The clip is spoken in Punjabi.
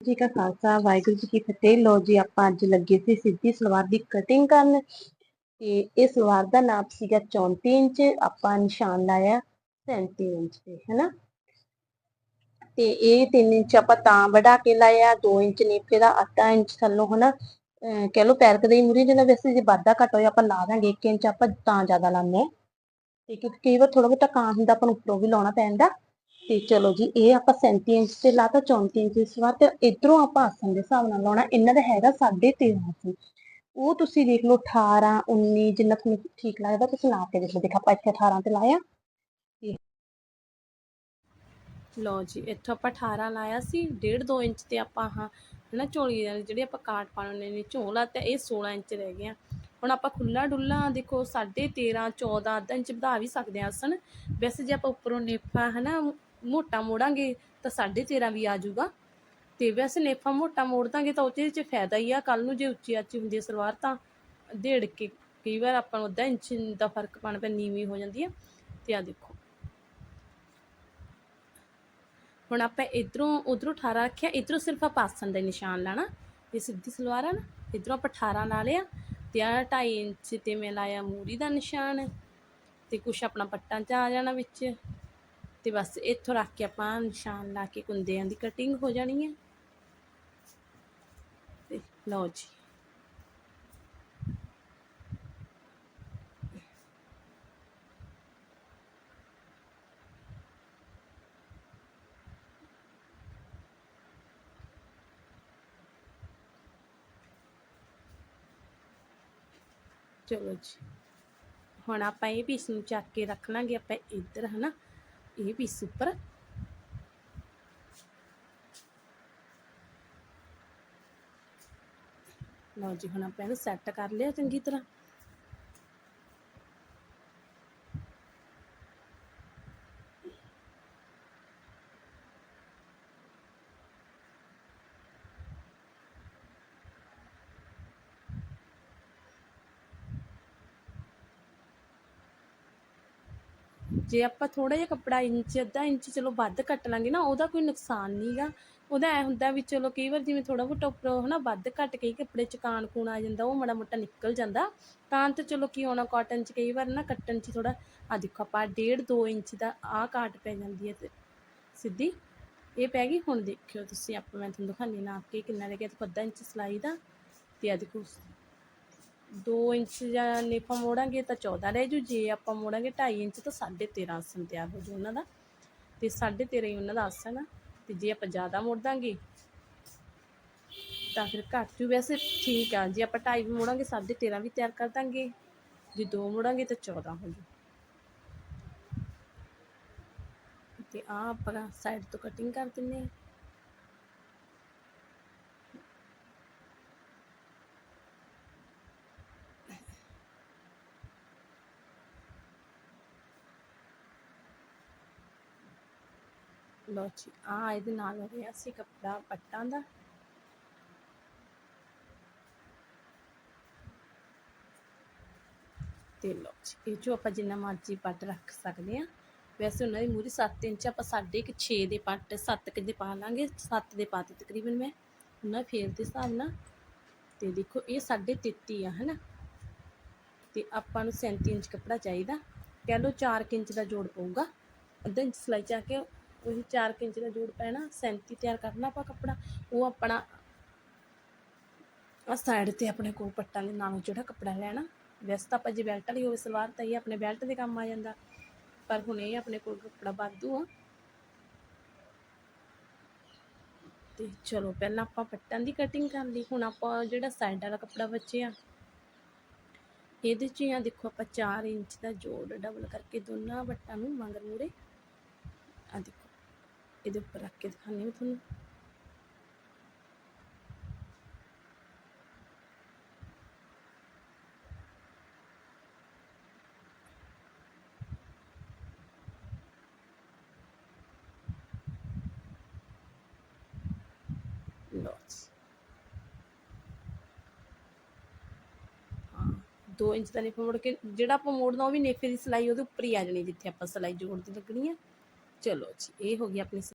ਜੀ ਕਾ ਖਾਲਸਾ, ਵਾਹਿਗੁਰੂ ਜੀ ਕੀ ਫਤਿਹ। ਲੋ ਜੀ, ਆਪਾਂ ਅੱਜ ਲੱਗੇ ਸੀ ਸਿੱਧੀ ਸਲਵਾਰ ਦੀ ਕਟਿੰਗ ਕਰਨ। ਤੇ ਇਹ ਸਲਵਾਰ ਦਾ ਨਾਪ ਸੀਗਾ 34 ਇੰਚ, ਆਪਾਂ ਨਿਸ਼ਾਨ ਲਾਇਆ 37 ਇੰਚ ਤੇ, ਹੈਨਾ? ਤੇ ਇਹ 3 ਇੰਚ ਆਪਾਂ ਤਾਂ ਵਧਾ ਕੇ ਲਾਇਆ 2 ਇੰਚ ਨੀਪੇ ਦਾ 8 ਇੰਚ ਥੱਲੋਂ, ਹਨਾ? ਅਹ ਕਹਿ ਲਓ ਪੈਰ ਕਦੇ ਮੁਰੀ ਜਿਹੜਾ ਵੈਸੇ ਜੇ ਵਾਧਾ ਘੱਟ ਹੋਇਆ ਆਪਾਂ ਲਾ ਦਾਂਗੇ 1 ਇੰਚ ਆਪਾਂ ਤਾਂ ਜ਼ਿਆਦਾ ਲਾਉਂਦੇ ਹਾਂ। ਤੇ ਕਿਉਂਕਿ ਕਈ ਵਾਰ ਥੋੜਾ ਬਹੁਤਾ ਕਾਂ ਹੁੰਦਾ, ਆਪਾਂ ਨੂੰ ਉੱਪਰੋਂ ਵੀ ਲਾਉਣਾ ਪੈਂਦਾ। ਤੇ ਚਲੋ ਜੀ, ਇਹ ਆਪਾਂ 37 ਇੰਚ ਤੇ ਲਾਤਾ 34 ਇੰਚ ਦੀ ਸਲਵਾਰ ਤੇ ਇਧਰੋਂ ਆਪਾਂ ਆਸਨ ਦੇ ਹਿਸਾਬ ਨਾਲ ਲਾਉਣਾ। ਇਹਨਾਂ ਦਾ ਹੈਗਾ 13.5 ਆਸਨ ਉਹ ਤੁਸੀਂ ਦੇਖ ਲਓ 18 19 ਜਿੰਨਾ ਤੁਹਾਨੂੰ ਠੀਕ ਲੱਗਦਾ, ਤੁਸੀਂ ਲਾ ਕੇ ਦੇਖ ਲਓ। ਦੇਖ, ਆਪਾਂ ਇੱਥੇ 18 ਤੇ ਲਾਇਆ। ਲਓ ਜੀ, ਇੱਥੋਂ ਆਪਾਂ 18 ਲਾਇਆ ਸੀ। 1.5 2 ਇੰਚ ਤੇ ਆਪਾਂ ਹਾਂ ਹਨਾ, ਝੋਲੀ ਦੇ ਜਿਹੜੀ ਆਪਾਂ ਕਾਟ ਪਾਉਣੇ ਨੇ, ਝੋਲਾ ਤੇ ਇਹ 16 ਇੰਚ ਰਹਿ ਗਿਆ। ਹੁਣ ਆਪਾਂ ਖੁੱਲਾ ਡੁੱਲਾ, ਦੇਖੋ 13.5 14 ਅੱਧਾ ਇੰਚ ਵਧਾ ਵੀ ਸਕਦੇ ਆ ਆਸਣ। ਵੈਸੇ ਜੇ ਆਪਾਂ ਉੱਪਰੋਂ ਨੇਫਾ ਹਨਾ ਮੋਟਾ ਮੋੜਾਂਗੇ ਤਾਂ 13.5 ਵੀ ਆ ਜਾਊਗਾ। ਤੇ ਵੈਸੇ ਨੇਫਾ ਮੋਟਾ ਮੋੜ ਦਾਂਗੇ ਤਾਂ ਉਹਦੇ ਵਿੱਚ ਫਾਇਦਾ ਹੀ ਆ। ਕੱਲ ਨੂੰ ਜੇ ਉੱਚੀ ਆਚੀ ਹੁੰਦੀ ਹੈ ਸਲਵਾਰ ਤਾਂ ਢੇੜ ਕੇ ਕਈ ਵਾਰ ਆਪਾਂ ਨੂੰ ਅੱਧਾ ਇੰਚ ਦਾ ਫ਼ਰਕ ਪਾਉਣਾ ਪੈ ਨੀਵੀਂ ਹੋ ਜਾਂਦੀ ਹੈ ਤੇ ਆ ਦੇਖੋ। ਹੁਣ ਆਪਾਂ ਇਧਰੋਂ, ਉਧਰੋਂ 18 ਰੱਖਿਆ। ਇਧਰੋਂ ਸਿਰਫ ਆਪਾਂ ਆਸਣ ਦਾ ਨਿਸ਼ਾਨ ਲਾਣਾ। ਇਹ ਸਿੱਧੀ ਸਲਵਾਰ ਆ ਨਾ, ਇਧਰੋਂ ਆਪਾਂ 18 ਲਾ ਲਿਆ। ਤੇ ਆ 2.5 ਇੰਚ ਤੇ ਮੈਂ ਲਾਇਆ ਮੂਰੀ ਦਾ ਨਿਸ਼ਾਨ। ਤੇ ਕੁਛ ਆਪਣਾ ਪੱਟਾਂ 'ਚ ਆ ਜਾਣਾ ਵਿੱਚ। ਤੇ ਬਸ ਇੱਥੋਂ ਰੱਖ ਕੇ ਆਪਾਂ ਨਿਸ਼ਾਨ ਲਾ ਕੇ ਕੁੰਦਿਆਂ ਦੀ ਕਟਿੰਗ ਹੋ ਜਾਣੀ ਹੈ। ਤੇ ਲਓ ਜੀ। ਚਲੋ ਜੀ। ਹੁਣ ਆਪਾਂ ਇਹ ਪੀਸ ਨੂੰ ਚੱਕ ਕੇ ਰੱਖ ਲਾਂਗੇ ਆਪਾਂ ਇੱਧਰ, ਹਨਾ? ਇਹ ਪੀਸ ਉੱਪਰ ਲਓ ਜੀ ਹੁਣ ਆਪਾਂ ਇਹਨੂੰ ਸੈੱਟ ਕਰ ਲਿਆ ਚੰਗੀ ਤਰ੍ਹਾਂ ਜੇ ਆਪਾਂ ਥੋੜਾ ਜਿਹਾ ਕੱਪੜਾ ਇੰਚ, ਅੱਧਾ ਇੰਚ ਚਲੋ ਵੱਧ ਕੱਟ ਲਾਂਗੇ ਨਾ, ਉਹਦਾ ਕੋਈ ਨੁਕਸਾਨ ਨਹੀਂਗਾ ਉਹਦਾ ਐ ਹੁੰਦਾ ਵੀ ਚਲੋ ਕਈ ਵਾਰ ਜਿਵੇਂ ਥੋੜਾ ਬਹੁਤਾ ਉੱਪਰੋਂ ਹਨਾ ਵੱਧ ਘੱਟ ਕਈ ਕੱਪੜੇ ਚ ਕਾਣ ਕੂਣ ਆ ਜਾਂਦਾ, ਉਹ ਮਾੜਾ ਮੋਟਾ ਨਿਕਲ ਜਾਂਦਾ। ਤਾਂ ਤੇ ਚਲੋ ਕੀ ਹੋਣਾ ਕਾਟਨ ਚ ਕਈ ਵਾਰ ਨਾ ਕੱਟਣ ਚ ਥੋੜਾ ਆ ਦੇਖੋ ਆਪਾਂ 1.5 2 ਇੰਚ ਦਾ ਆ ਕਾਟ ਪੈ ਜਾਂਦੀ ਹੈ ਤੇ ਸਿੱਧੀ। ਇਹ ਪੈ ਗਈ, ਹੁਣ ਦੇਖਿਓ ਤੁਸੀਂ, ਆਪਾਂ ਮੈਂ ਤੁਹਾਨੂੰ ਦਿਖਾਣੀ ਨਾਪ ਕੇ ਕਿੰਨਾ ਲੱਗਿਆ ਤੇ ਅੱਧਾ ਇੰਚ ਸਲਾਈ ਦਾ ਤੇ ਆ ਦੇਖੋ 2 ਇੰਚ ਜਾਂ ਨੇਫਾ ਮੋੜਾਂਗੇ ਤਾਂ 14 ਰਹਿ ਜੂ, ਜੇ ਆਪਾਂ ਮੋੜਾਂਗੇ 2.5 ਇੰਚ ਤਾਂ 13.5 ਆਸਣ ਤਿਆਰ ਹੋ ਜੂ ਉਹਨਾਂ ਦਾ। ਤੇ 13.5 ਹੀ ਉਹਨਾਂ ਦਾ ਆਸਣ ਆ। ਤੇ ਜੇ ਆਪਾਂ ਜ਼ਿਆਦਾ ਮੋੜ ਦਾਂਗੇ ਤਾਂ ਫਿਰ ਘੱਟ ਜੂ। ਵੈਸੇ ਠੀਕ ਆ, ਜੇ ਆਪਾਂ 2.5 ਵੀ ਮੋੜਾਂਗੇ 13.5 ਵੀ ਤਿਆਰ ਕਰ ਦਾਂਗੇ। ਜੇ 2 ਮੋੜਾਂਗੇ ਤਾਂ 14 ਹੋ ਜੂ। ਤੇ ਆ ਆਪਾਂ ਸਾਈਡ ਤੋਂ ਕਟਿੰਗ ਕਰ ਦਿੰਨੇ ਆ। ਲਓ ਜੀ ਆ ਇਹਦੇ ਨਾਲ ਹੋ ਰਿਹਾ ਸੀ ਕੱਪੜਾ ਪੱਟਾਂ ਦਾ। ਤੇ ਲਓ ਜੀ, ਇਹ ਜੋ ਆਪਾਂ ਜਿੰਨਾ ਮਰਜ਼ੀ ਪੱਟ ਰੱਖ ਸਕਦੇ ਆ ਵੈਸੇ ਉਹਨਾਂ ਦੀ ਮੂਰੀ 7 ਇੰਚ ਆਪਾਂ ਸਾਢੇ ਕੁ 6 ਦੇ ਪੱਟ 7 ਕੁ ਦੇ ਪਾ ਲਾਂਗੇ 7 ਦੇ ਪਾਤੇ ਤਕਰੀਬਨ ਮੈਂ। ਉਹਨਾਂ ਫੇਰ ਦੇ ਹਿਸਾਬ ਨਾਲ, ਤੇ ਦੇਖੋ ਇਹ ਸਾਢੇ 33 ਆ, ਹਨਾ? ਤੇ ਆਪਾਂ ਨੂੰ 37 ਇੰਚ ਕੱਪੜਾ ਚਾਹੀਦਾ। ਕਹਿ ਲਓ 4 ਇੰਚ ਦਾ ਜੋੜ ਪਊਗਾ। ਅੱਧਾ ਇੰਚ ਸਲਾਈ ਚਾ ਕੇ ਉਹੀ 4 ਇੰਚ ਦਾ ਜੋੜ ਪੈਣਾ 37 ਤਿਆਰ ਕਰਨਾ ਆਪਾਂ ਕੱਪੜਾ, ਉਹ ਆਪਣਾ ਆ ਸਾਈਡ ਤੇ ਆਪਣੇ ਕੋਲ ਪੱਟਾਂ ਦੇ ਨਾਲੋਂ ਜਿਹੜਾ ਕੱਪੜਾ ਲੈਣਾ। ਵੈਸੇ ਤਾਂ ਆਪਾਂ ਜੇ ਬੈਲਟ ਵਾਲੀ ਹੋਵੇ, ਸਲਵਾਰ ਤਾਂ ਇਹ ਆਪਣੇ ਬੈਲਟ ਦੇ ਕੰਮ ਆ ਜਾਂਦਾ। ਪਰ ਹੁਣ ਇਹ ਆਪਣੇ ਕੋਲ ਕੱਪੜਾ ਵਾਧੂ ਆ। ਤੇ ਚਲੋ, ਪਹਿਲਾਂ ਆਪਾਂ ਪੱਟਾਂ ਦੀ ਕਟਿੰਗ ਕਰ ਲਈ। ਹੁਣ ਆਪਾਂ ਜਿਹੜਾ ਸਾਈਡ ਵਾਲਾ ਕੱਪੜਾ ਬਚਿਆ, ਇਹਦੇ 'ਚ ਆ, ਦੇਖੋ ਆਪਾਂ 4 ਇੰਚ ਦਾ ਜੋੜ ਡਬਲ ਕਰਕੇ ਦੋਨਾਂ ਵੱਟਾਂ ਨੂੰ ਮਗਰ ਮੂਰੇ ਆ ਦੇਖੋ। ਇਹਦੇ ਉੱਪਰ ਰੱਖ ਕੇ ਦਿਖਾਉਂਦੀ ਹਾਂ ਤੁਹਾਨੂੰ। ਲਓ ਹਾਂ 2 ਇੰਚ ਦਾ ਨੇਫਾ ਮੋੜ ਕੇ ਜਿਹੜਾ ਆਪਾਂ ਮੋੜਨਾ ਉਹ ਵੀ ਨੇਫੇ ਦੀ ਸਿਲਾਈ ਉਹਦੇ ਉੱਪਰ ਹੀ ਆ ਜਾਣੀ ਜਿੱਥੇ ਆਪਾਂ ਸਿਲਾਈ ਜੋੜ ਦੀ ਲੱਗਣੀ ਆ। ਚਲੋ ਜੀ, ਇਹ ਹੋ ਗਈ ਆਪਣੀ